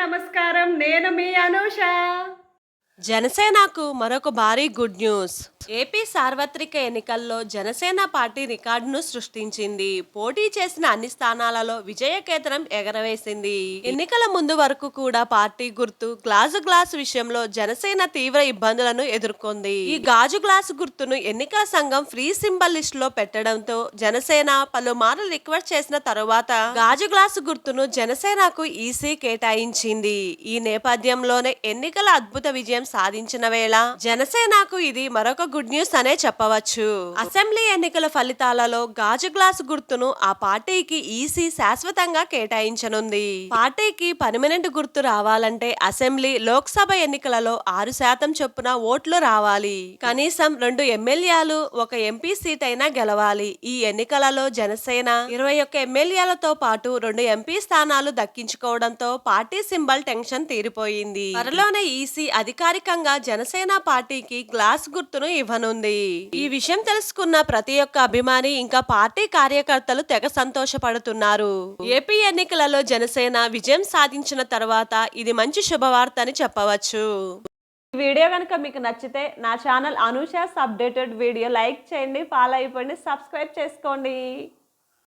నమస్కారం. నేను మీ అనూష. జనసేనకు మరొక భారీ గుడ్ న్యూస్. ఏపీ సార్వత్రిక ఎన్నికల్లో జనసేన పార్టీ రికార్డును సృష్టించింది. పోటీ చేసిన అన్ని స్థానాలలో విజయకేతనం ఎగరవేసింది. ఎన్నికల ముందు వరకు కూడా పార్టీ గుర్తు గ్లాసు గ్లాస్ విషయంలో జనసేన తీవ్ర ఇబ్బందులను ఎదుర్కొంది. ఈ గాజు గ్లాసు గుర్తును ఎన్నికల సంఘం ఫ్రీ సింబల్ లిస్ట్లో పెట్టడంతో జనసేన పలుమార్లు రిక్వెస్ట్ చేసిన తరువాత గాజు గ్లాసు గుర్తును జనసేనకు ఈసీ కేటాయించింది. ఈ నేపథ్యంలోనే ఎన్నికల అద్భుత విజయం సాధించిన వేళ జనసేనకు ఇది మరొక గుడ్ న్యూస్ అనే చెప్పవచ్చు. అసెంబ్లీ ఎన్నికల ఫలితాలలో గాజు గ్లాసు గుర్తును ఆ పార్టీకి ఈసీ శాశ్వతంగా కేటాయించనుంది. పార్టీకి పర్మనెంట్ గుర్తు రావాలంటే అసెంబ్లీ లోక్సభ ఎన్నికలలో ఆరు శాతం చొప్పున ఓట్లు రావాలి. కనీసం రెండు ఎమ్మెల్యేలు ఒక ఎంపీ సీట్ అయినా గెలవాలి. ఈ ఎన్నికలలో జనసేన ఇరవై ఒక్క ఎమ్మెల్యేలతో పాటు రెండు ఎంపీ స్థానాలు దక్కించుకోవడంతో పార్టీ సింబల్ టెన్షన్ తీరిపోయింది. త్వరలోనే ఈసీ అధికారికంగా జనసేన పార్టీకి గ్లాస్ గుర్తును ఇవ్వనుంది. ఈ విషయం తెలుసుకున్న ప్రతి ఒక్క అభిమాని ఇంకా పార్టీ కార్యకర్తలు తెగ సంతోషపడుతున్నారు. ఏపీ ఎన్నికలలో జనసేన విజయం సాధించిన తర్వాత ఇది మంచి శుభవార్త అని చెప్పవచ్చు. ఈ వీడియో కనుక మీకు నచ్చితే నా channel Anusha's updated video like చేయండి ఫాలో అయిపోండి సబ్స్క్రైబ్ చేసుకోండి.